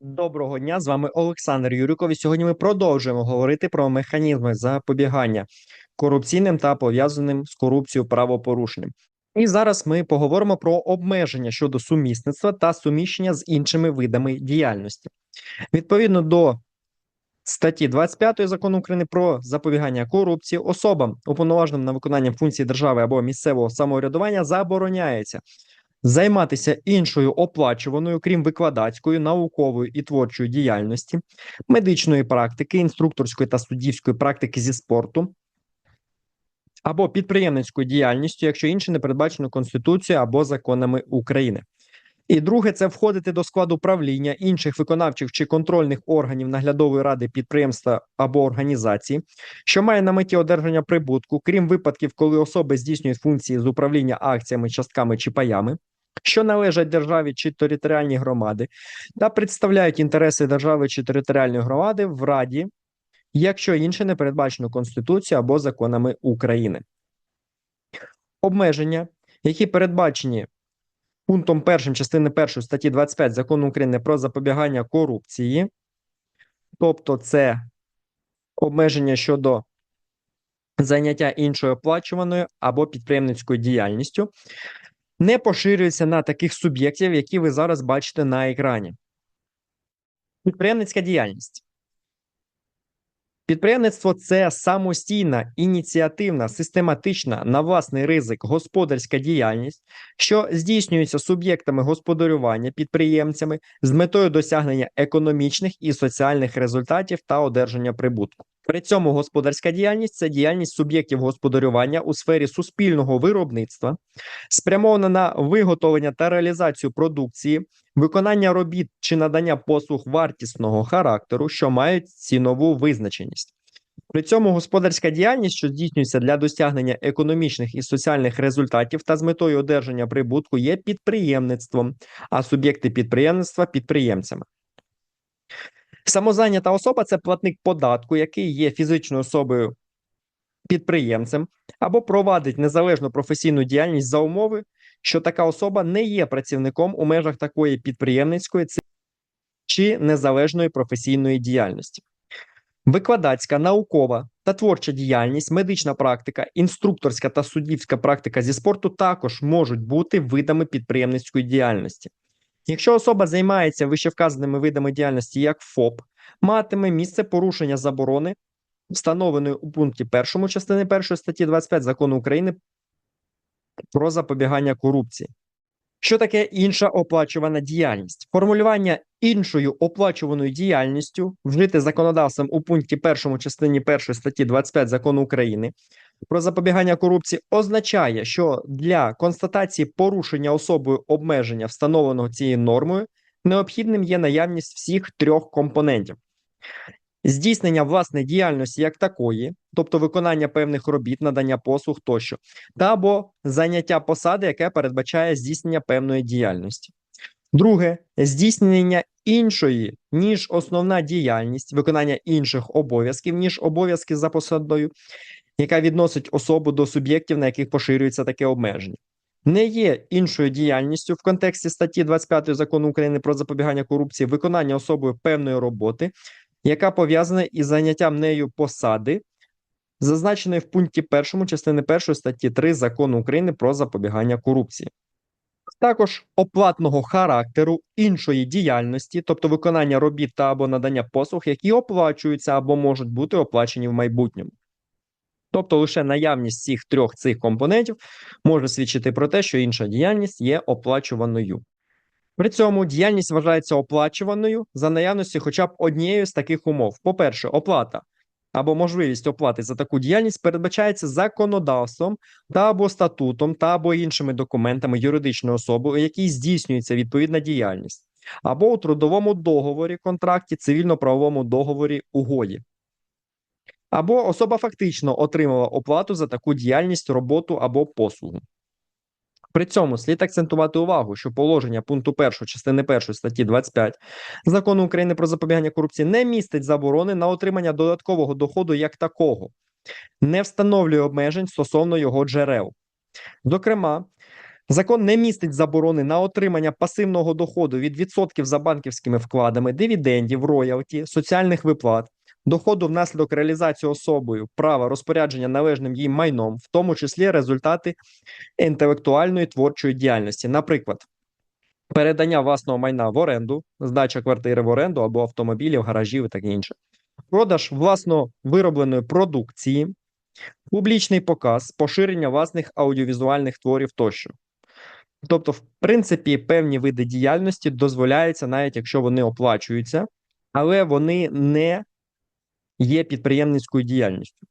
Доброго дня, з вами Олександр Юриков. І сьогодні ми продовжуємо говорити про механізми запобігання корупційним та пов'язаним з корупцією правопорушенням. І зараз ми поговоримо про обмеження щодо сумісництва та суміщення з іншими видами діяльності. Відповідно до статті 25 закону України про запобігання корупції, особам, уповноваженим на виконання функцій держави або місцевого самоврядування, забороняється займатися іншою оплачуваною, крім викладацької, наукової і творчої діяльності, медичної практики, інструкторської та суддівської практики зі спорту. Або підприємницькою діяльністю, якщо інше не передбачено Конституцією або законами України. І друге, це входити до складу правління інших виконавчих чи контрольних органів наглядової ради підприємства або організації, що має на меті одержання прибутку, крім випадків, коли особи здійснюють функції з управління акціями, частками чи паями, що належать державі чи територіальній громади, та представляють інтереси держави чи територіальної громади в Раді, якщо інше не передбачено Конституцією або законами України. Обмеження, які передбачені пунктом 1 частини 1 статті 25 закону України про запобігання корупції, тобто це обмеження щодо заняття іншою оплачуваною або підприємницькою діяльністю, не поширюється на таких суб'єктів, які ви зараз бачите на екрані. Підприємницька діяльність. Підприємництво це самостійна, ініціативна, систематична на власний ризик господарська діяльність, що здійснюється суб'єктами господарювання підприємцями з метою досягнення економічних і соціальних результатів та одержання прибутку. При цьому господарська діяльність це діяльність суб'єктів господарювання у сфері суспільного виробництва, спрямована на виготовлення та реалізацію продукції, виконання робіт чи надання послуг вартісного характеру, що мають цінову визначеність. При цьому господарська діяльність, що здійснюється для досягнення економічних і соціальних результатів та з метою одержання прибутку, є підприємництвом, а суб'єкти підприємництва підприємцями. Самозайнята особа це платник податку, який є фізичною особою підприємцем або провадить незалежну професійну діяльність за умови, що така особа не є працівником у межах такої підприємницької чи незалежної професійної діяльності. Викладацька, наукова та творча діяльність, медична практика, інструкторська та суддівська практика зі спорту також можуть бути видами підприємницької діяльності. Якщо особа займається вищевказаними видами діяльності як ФОП, матиме місце порушення заборони, встановленої у пункті 1 частини 1 статті 25 закону України про запобігання корупції. Що таке інша оплачувана діяльність? Формулювання іншою оплачуваною діяльністю вжити законодавством у пункті 1 частині 1 статті 25 закону України про запобігання корупції означає, що для констатації порушення особою обмеження, встановленого цією нормою, необхідним є наявність всіх трьох компонентів. Здійснення власної діяльності як такої, тобто виконання певних робіт, надання послуг тощо, та або заняття посади, яке передбачає здійснення певної діяльності. Друге здійснення іншої, ніж основна діяльність, виконання інших обов'язків, ніж обов'язки за посадою, яка відносить особу до суб'єктів, на яких поширюється таке обмеження. Не є іншою діяльністю в контексті статті 25 закону України про запобігання корупції виконання особою певної роботи, яка пов'язана із заняттям нею посади, зазначеної в пункті 1 частини 1 статті 3 закону України про запобігання корупції. Також оплатного характеру іншої діяльності, тобто виконання робіт та або надання послуг, які оплачуються або можуть бути оплачені в майбутньому. Тобто лише наявність всіх трьох цих компонентів може свідчити про те, що інша діяльність є оплачуваною. При цьому діяльність вважається оплачуваною за наявності хоча б однією з таких умов. По-перше, оплата або можливість оплати за таку діяльність передбачається законодавством та або статутом, та або іншими документами юридичної особи, у якій здійснюється відповідна діяльність, або у трудовому договорі, контракті, цивільно-правовому договорі угоді. Або особа фактично отримала оплату за таку діяльність, роботу або послугу. При цьому слід акцентувати увагу, що положення пункту 1 частини 1 статті 25 закону України про запобігання корупції не містить заборони на отримання додаткового доходу як такого, не встановлює обмежень стосовно його джерел. Зокрема, Закон не містить заборони на отримання пасивного доходу від відсотків за банківськими вкладами, дивідендів, роялті, соціальних виплат, доходу внаслідок реалізації особою права розпорядження належним їй майном, в тому числі результати інтелектуальної творчої діяльності, наприклад, передання власного майна в оренду, здача квартири в оренду або автомобілів, гаражів і таке інше, продаж власно виробленої продукції, публічний показ, поширення власних аудіовізуальних творів тощо. Тобто, в принципі, певні види діяльності дозволяються, навіть якщо вони оплачуються, але вони не є підприємницькою діяльністю.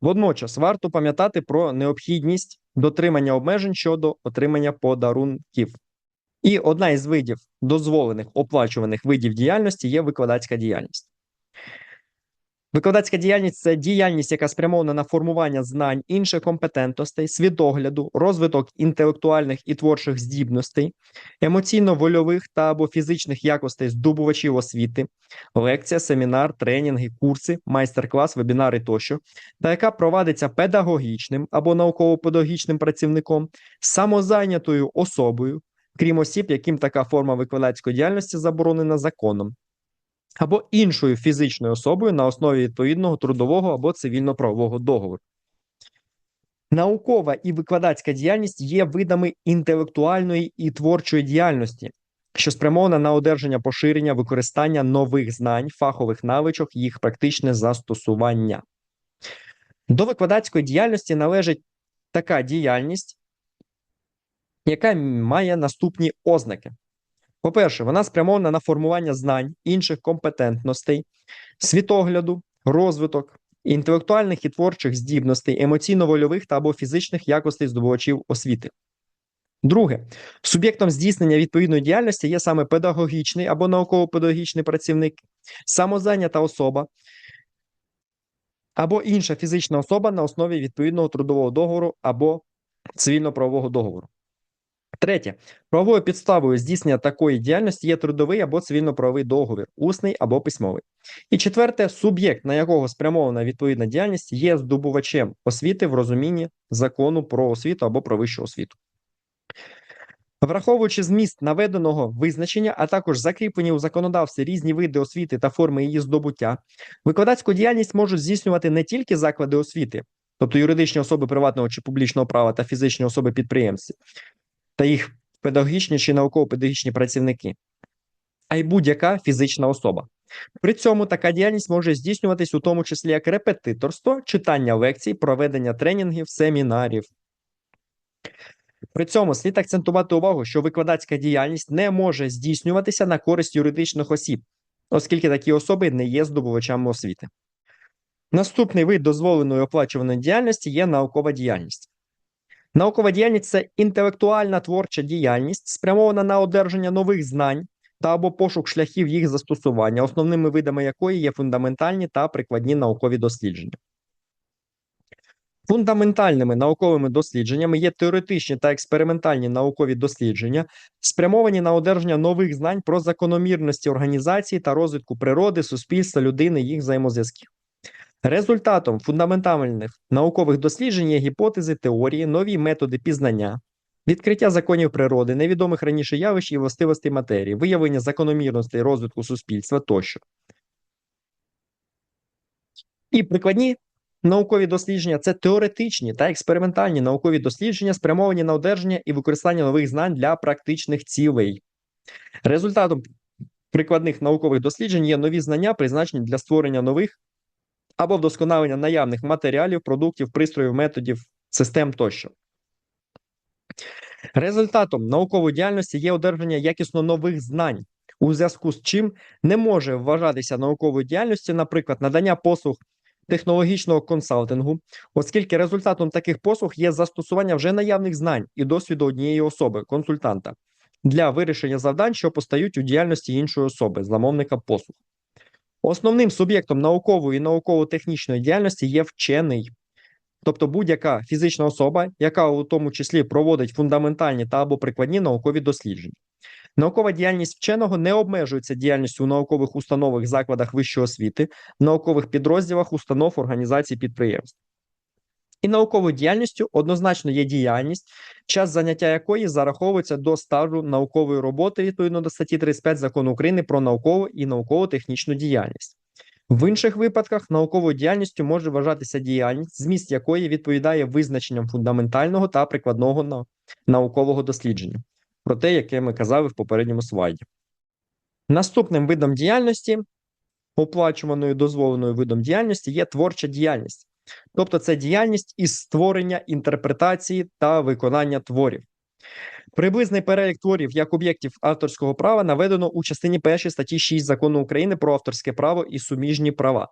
Водночас варто пам'ятати про необхідність дотримання обмежень щодо отримання подарунків. І одна із видів дозволених оплачуваних видів діяльності є викладацька діяльність. Викладацька діяльність це діяльність, яка спрямована на формування знань, інших компетентностей, світогляду, розвиток інтелектуальних і творчих здібностей, емоційно-вольових та або фізичних якостей здобувачів освіти, лекція, семінар, тренінги, курси, майстер-клас, вебінари тощо, та яка провадиться педагогічним або науково-педагогічним працівником, самозайнятою особою, крім осіб, яким така форма викладацької діяльності заборонена законом або іншою фізичною особою на основі відповідного трудового або цивільно-правового договору. Наукова і викладацька діяльність є видами інтелектуальної і творчої діяльності, що спрямована на одержання поширення використання нових знань, фахових навичок, їх практичне застосування. До викладацької діяльності належить така діяльність, яка має наступні ознаки. По-перше, вона спрямована на формування знань, інших компетентностей, світогляду, розвиток, інтелектуальних і творчих здібностей, емоційно-вольових та або фізичних якостей здобувачів освіти. Друге, суб'єктом здійснення відповідної діяльності є саме педагогічний або науково-педагогічний працівник, самозайнята особа або інша фізична особа на основі відповідного трудового договору або цивільно-правового договору. Третє, правовою підставою здійснення такої діяльності є трудовий або цивільно-правовий договір, усний або письмовий. І четверте, суб'єкт, на якого спрямована відповідна діяльність, є здобувачем освіти в розумінні закону про освіту або про вищу освіту. Враховуючи зміст наведеного визначення, а також закріплені у законодавстві різні види освіти та форми її здобуття, викладацьку діяльність можуть здійснювати не тільки заклади освіти, тобто юридичні особи приватного чи публічного права та фізичні особи підприємці, та їх педагогічні чи науково-педагогічні працівники, а й будь-яка фізична особа. При цьому така діяльність може здійснюватись у тому числі як репетиторство, читання лекцій, проведення тренінгів, семінарів. При цьому слід акцентувати увагу, що викладацька діяльність не може здійснюватися на користь юридичних осіб, оскільки такі особи не є здобувачами освіти. Наступний вид дозволеної оплачуваної діяльності є наукова діяльність. Наукова діяльність це інтелектуальна творча діяльність, спрямована на одержання нових знань та або пошук шляхів їх застосування, основними видами якої є фундаментальні та прикладні наукові дослідження. Фундаментальними науковими дослідженнями є теоретичні та експериментальні наукові дослідження, спрямовані на одержання нових знань про закономірності організації та розвитку природи, суспільства, людини, їх взаємозв'язків. Результатом фундаментальних наукових досліджень є гіпотези, теорії, нові методи пізнання, відкриття законів природи, невідомих раніше явищ і властивостей матерії, виявлення закономірностей розвитку суспільства тощо. І прикладні наукові дослідження це теоретичні та експериментальні наукові дослідження, спрямовані на одержання і використання нових знань для практичних цілей. Результатом прикладних наукових досліджень є нові знання, призначені для створення нових або вдосконалення наявних матеріалів, продуктів, пристроїв, методів, систем тощо. Результатом наукової діяльності є одержання якісно нових знань, у зв'язку з чим не може вважатися науковою діяльністю, наприклад, надання послуг технологічного консалтингу, оскільки результатом таких послуг є застосування вже наявних знань і досвіду однієї особи, консультанта, для вирішення завдань, що постають у діяльності іншої особи, замовника послуг. Основним суб'єктом наукової і науково-технічної діяльності є вчений, тобто будь-яка фізична особа, яка у тому числі проводить фундаментальні та або прикладні наукові дослідження. Наукова діяльність вченого не обмежується діяльністю у наукових установах, закладах вищої освіти, наукових підрозділах, установ, організацій підприємств. І науковою діяльністю однозначно є діяльність, час заняття якої зараховується до стажу наукової роботи відповідно до статті 35 закону України про наукову і науково-технічну діяльність. В інших випадках науковою діяльністю може вважатися діяльність, зміст якої відповідає визначенням фундаментального та прикладного наукового дослідження, про те, яке ми казали в попередньому слайді. Наступним видом діяльності, оплачуваною дозволеною видом діяльності, є творча діяльність. Тобто це діяльність із створення, інтерпретації та виконання творів. Приблизний перелік творів як об'єктів авторського права наведено у частині 1 статті 6 Закону України про авторське право і суміжні права.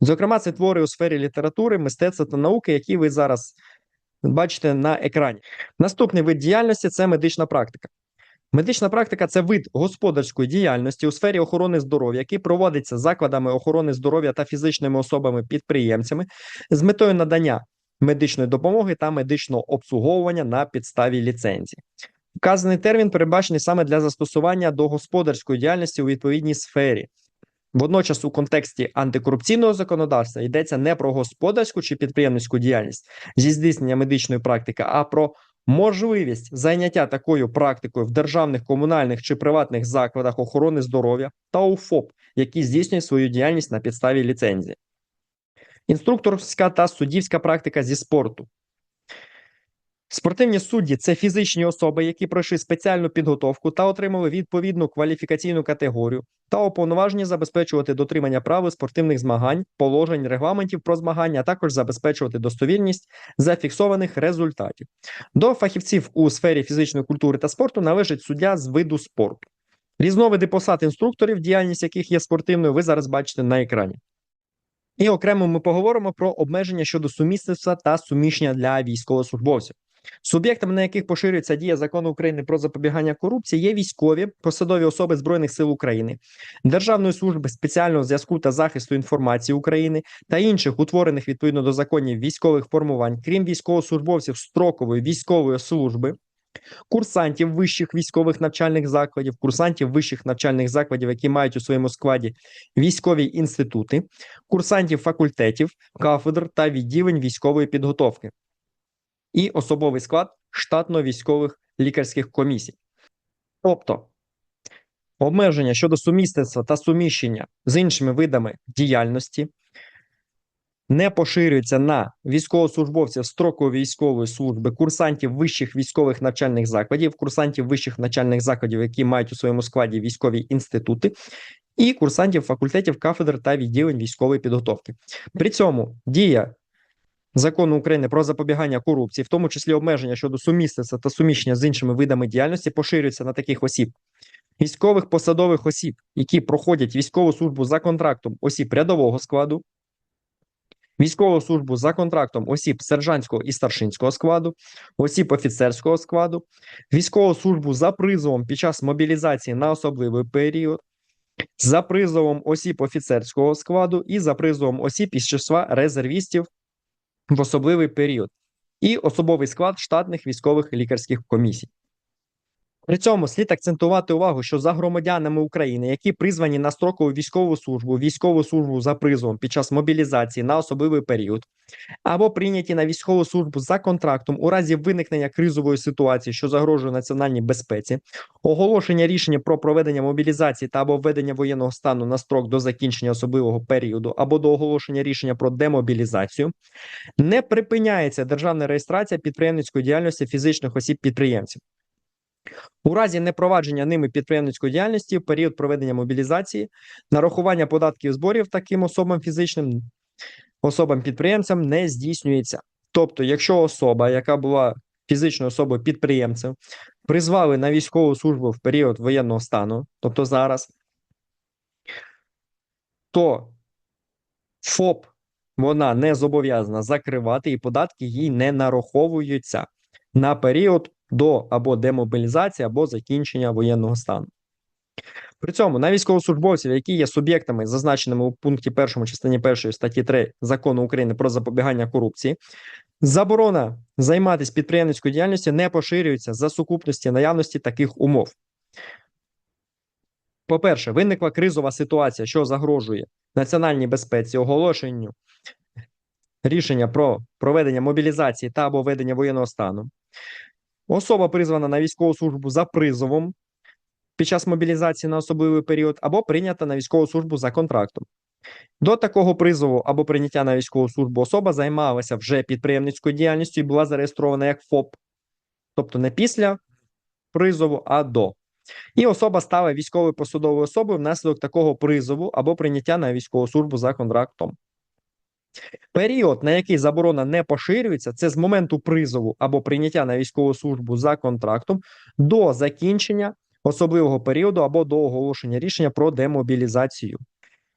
Зокрема, це твори у сфері літератури, мистецтва та науки, які ви зараз бачите на екрані. Наступний вид діяльності це медична практика. Медична практика це вид господарської діяльності у сфері охорони здоров'я, який проводиться закладами охорони здоров'я та фізичними особами-підприємцями з метою надання медичної допомоги та медичного обслуговування на підставі ліцензії. Вказаний термін передбачений саме для застосування до господарської діяльності у відповідній сфері. Водночас, у контексті антикорупційного законодавства йдеться не про господарську чи підприємницьку діяльність зі здійснення медичної практики, а про можливість зайняття такою практикою в державних, комунальних чи приватних закладах охорони здоров'я та УФОП, які здійснюють свою діяльність на підставі ліцензії. Інструкторська та суддівська практика зі спорту. Спортивні судді це фізичні особи, які пройшли спеціальну підготовку та отримали відповідну кваліфікаційну категорію та уповноважені забезпечувати дотримання правил спортивних змагань, положень, регламентів про змагання, а також забезпечувати достовірність зафіксованих результатів. До фахівців у сфері фізичної культури та спорту належить суддя з виду спорту. Різновиди посад інструкторів, діяльність яких є спортивною, ви зараз бачите на екрані. І окремо ми поговоримо про обмеження щодо сумісництва та суміщення для військовослужбовців. Суб'єктами, на яких поширюється дія закону України про запобігання корупції, є військові, посадові особи Збройних сил України, Державної служби спеціального зв'язку та захисту інформації України та інших утворених відповідно до законів військових формувань, крім військовослужбовців строкової військової служби, курсантів вищих військових навчальних закладів, курсантів вищих навчальних закладів, які мають у своєму складі військові інститути, курсантів факультетів, кафедр та відділень військової підготовки і особовий склад штатно-військових лікарських комісій. Тобто обмеження щодо сумісництва та суміщення з іншими видами діяльності не поширюється на військовослужбовців строкової військової служби, курсантів вищих військових навчальних закладів, курсантів вищих навчальних закладів, які мають у своєму складі військові інститути, і курсантів факультетів, кафедр та відділень військової підготовки. При цьому дія закону України про запобігання корупції, в тому числі обмеження щодо сумісництва та суміщення з іншими видами діяльності, поширюється на таких осіб. Військових посадових осіб, які проходять військову службу за контрактом осіб рядового складу, військову службу за контрактом осіб сержантського і старшинського складу, осіб офіцерського складу, військову службу за призовом під час мобілізації на особливий період, за призовом осіб офіцерського складу і за призовом осіб із числа резервістів в особливий період, і особовий склад штатних військових лікарських комісій. При цьому слід акцентувати увагу, що за громадянами України, які призвані на строкову військову службу, військову службу за призовом під час мобілізації на особливий період, або прийняті на військову службу за контрактом у разі виникнення кризової ситуації, що загрожує національній безпеці, оголошення рішення про проведення мобілізації та або введення воєнного стану на строк до закінчення особливого періоду, або до оголошення рішення про демобілізацію, не припиняється державна реєстрація підприємницької діяльності фізичних осіб підприємців. У разі непровадження ними підприємницької діяльності в період проведення мобілізації, нарахування податків зборів таким особам фізичним особам-підприємцям не здійснюється. Тобто, якщо особа, яка була фізичною особою підприємцем, призвали на військову службу в період воєнного стану, тобто зараз, то ФОП вона не зобов'язана закривати і податки їй не нараховуються на період до або демобілізації, або закінчення воєнного стану. При цьому на військовослужбовців, які є суб'єктами, зазначеними у пункті 1 частині 1 статті 3 закону України про запобігання корупції, заборона займатися підприємницькою діяльністю не поширюється за сукупності наявності таких умов. По-перше, виникла кризова ситуація, що загрожує національній безпеці, оголошенню рішення про проведення мобілізації та або ведення воєнного стану. Особа призвана на військову службу за призовом під час мобілізації на особливий період або прийнята на військову службу за контрактом. До такого призову або прийняття на військову службу особа займалася вже підприємницькою діяльністю і була зареєстрована як ФОП, тобто не після призову, а до. І особа стала військовою посадовою особою внаслідок такого призову або прийняття на військову службу за контрактом. Період, на який заборона не поширюється, це з моменту призову або прийняття на військову службу за контрактом до закінчення особливого періоду або до оголошення рішення про демобілізацію.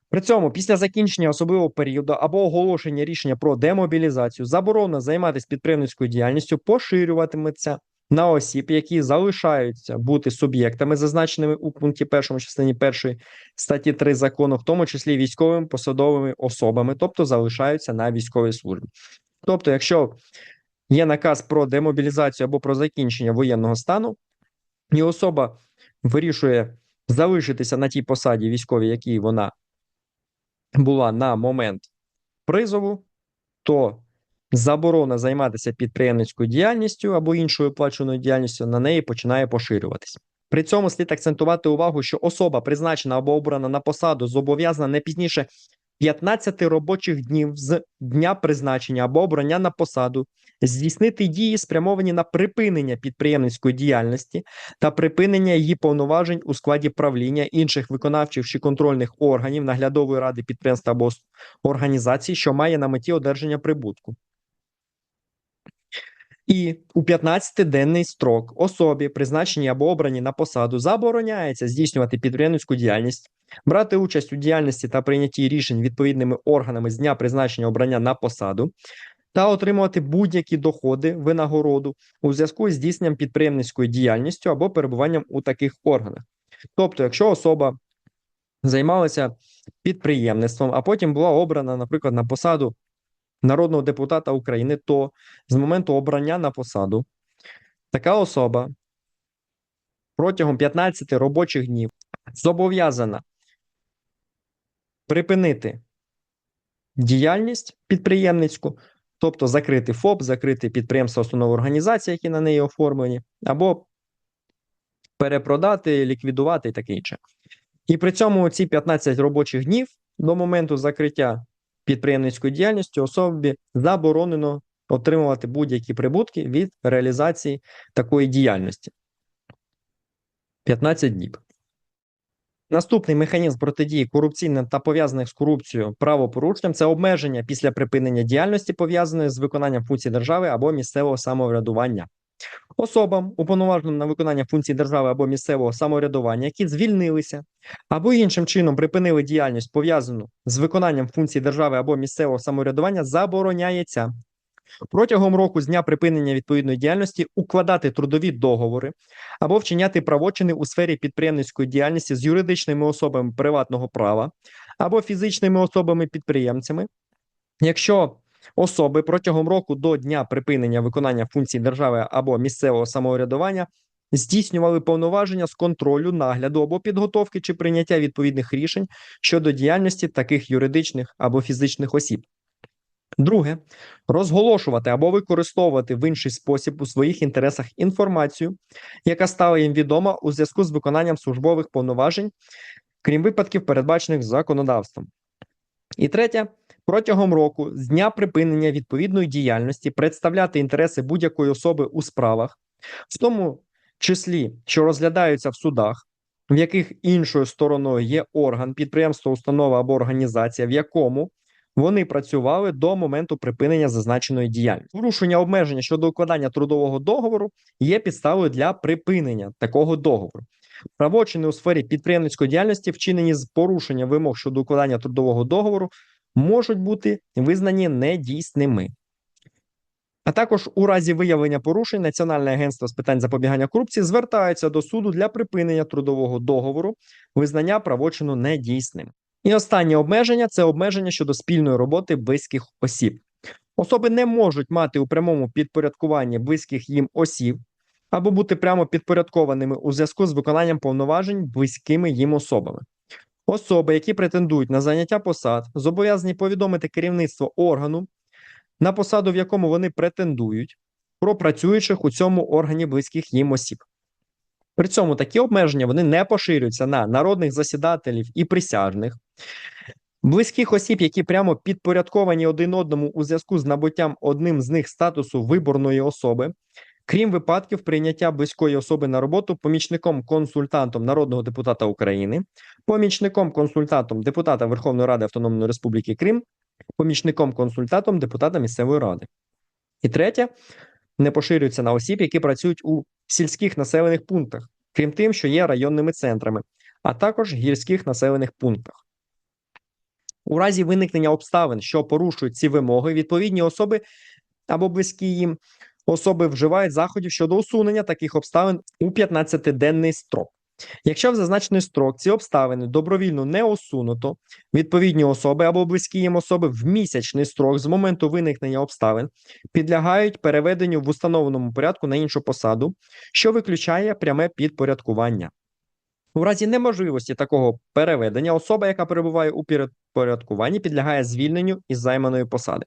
При цьому, після закінчення особливого періоду або оголошення рішення про демобілізацію, заборона займатися підприємницькою діяльністю поширюватиметься на осіб, які залишаються бути суб'єктами, зазначеними у пункті 1 частині 1 статті 3 закону, в тому числі військовими посадовими особами, тобто залишаються на військовій службі. Тобто, якщо є наказ про демобілізацію або про закінчення воєнного стану, і особа вирішує залишитися на тій посаді військовій, якій вона була на момент призову, то заборона займатися підприємницькою діяльністю або іншою оплаченою діяльністю на неї починає поширюватися. При цьому слід акцентувати увагу, що особа, призначена або обрана на посаду, зобов'язана не пізніше 15 робочих днів з дня призначення або обрання на посаду здійснити дії, спрямовані на припинення підприємницької діяльності та припинення її повноважень у складі правління інших виконавчих чи контрольних органів наглядової ради підприємства або організації, що має на меті одержання прибутку. І у 15-денний строк особі, призначеній або обрані на посаду, забороняється здійснювати підприємницьку діяльність, брати участь у діяльності та прийнятті рішень відповідними органами з дня призначення обрання на посаду, та отримувати будь-які доходи, винагороду у зв'язку з здійсненням підприємницькою діяльністю або перебуванням у таких органах. Тобто, якщо особа займалася підприємництвом, а потім була обрана, наприклад, на посаду народного депутата України, то з моменту обрання на посаду така особа протягом 15 робочих днів зобов'язана припинити діяльність підприємницьку, тобто закрити ФОП, закрити підприємства установи організації, які на неї оформлені, або перепродати, ліквідувати і таке інше. І при цьому ці 15 робочих днів до моменту закриття підприємницької діяльності особі заборонено отримувати будь-які прибутки від реалізації такої діяльності. 15 днів. Наступний механізм протидії корупційним та пов'язаних з корупцією правопорушенням це обмеження після припинення діяльності, пов'язаної з виконанням функцій держави або місцевого самоврядування. Особам, уповноваженим на виконання функцій держави або місцевого самоврядування, які звільнилися або іншим чином припинили діяльність, пов'язану з виконанням функцій держави або місцевого самоврядування, забороняється. Протягом року з дня припинення відповідної діяльності укладати трудові договори або вчиняти правочини у сфері підприємницької діяльності з юридичними особами приватного права або фізичними особами-підприємцями, якщо особи протягом року до дня припинення виконання функцій держави або місцевого самоврядування здійснювали повноваження з контролю, нагляду або підготовки чи прийняття відповідних рішень щодо діяльності таких юридичних або фізичних осіб. Друге, розголошувати або використовувати в інший спосіб у своїх інтересах інформацію, яка стала їм відома у зв'язку з виконанням службових повноважень, крім випадків, передбачених законодавством. І третє, протягом року з дня припинення відповідної діяльності представляти інтереси будь-якої особи у справах, в тому числі, що розглядаються в судах, в яких іншою стороною є орган, підприємство, установа або організація, в якому вони працювали до моменту припинення зазначеної діяльності. Порушення обмеження щодо укладання трудового договору є підставою для припинення такого договору. Правочини у сфері підприємницької діяльності, вчинені з порушення вимог щодо укладання трудового договору, можуть бути визнані недійсними. А також у разі виявлення порушень Національне агентство з питань запобігання корупції звертається до суду для припинення трудового договору, визнання правочину недійсним. І останнє обмеження це обмеження щодо спільної роботи близьких осіб. Особи не можуть мати у прямому підпорядкуванні близьких їм осіб або бути прямо підпорядкованими у зв'язку з виконанням повноважень близькими їм особами. Особи, які претендують на заняття посад, зобов'язані повідомити керівництво органу на посаду, в якому вони претендують, про працюючих у цьому органі близьких їм осіб. При цьому такі обмеження вони не поширюються на народних засідателів і присяжних, близьких осіб, які прямо підпорядковані один одному у зв'язку з набуттям одним з них статусу виборної особи, крім випадків прийняття близької особи на роботу помічником-консультантом народного депутата України, помічником-консультантом депутата Верховної Ради Автономної Республіки Крим, помічником-консультантом депутата місцевої ради. І третє, не поширюється на осіб, які працюють у сільських населених пунктах, крім тим, що є районними центрами, а також гірських населених пунктах. У разі виникнення обставин, що порушують ці вимоги, відповідні особи або близькі їм особи вживають заходів щодо усунення таких обставин у 15-денний строк. Якщо в зазначений строк ці обставини добровільно не усунуто, відповідні особи або близькі їм особи в місячний строк з моменту виникнення обставин підлягають переведенню в установленому порядку на іншу посаду, що виключає пряме підпорядкування. У разі неможливості такого переведення особа, яка перебуває у підпорядкуванні, підлягає звільненню із займаної посади.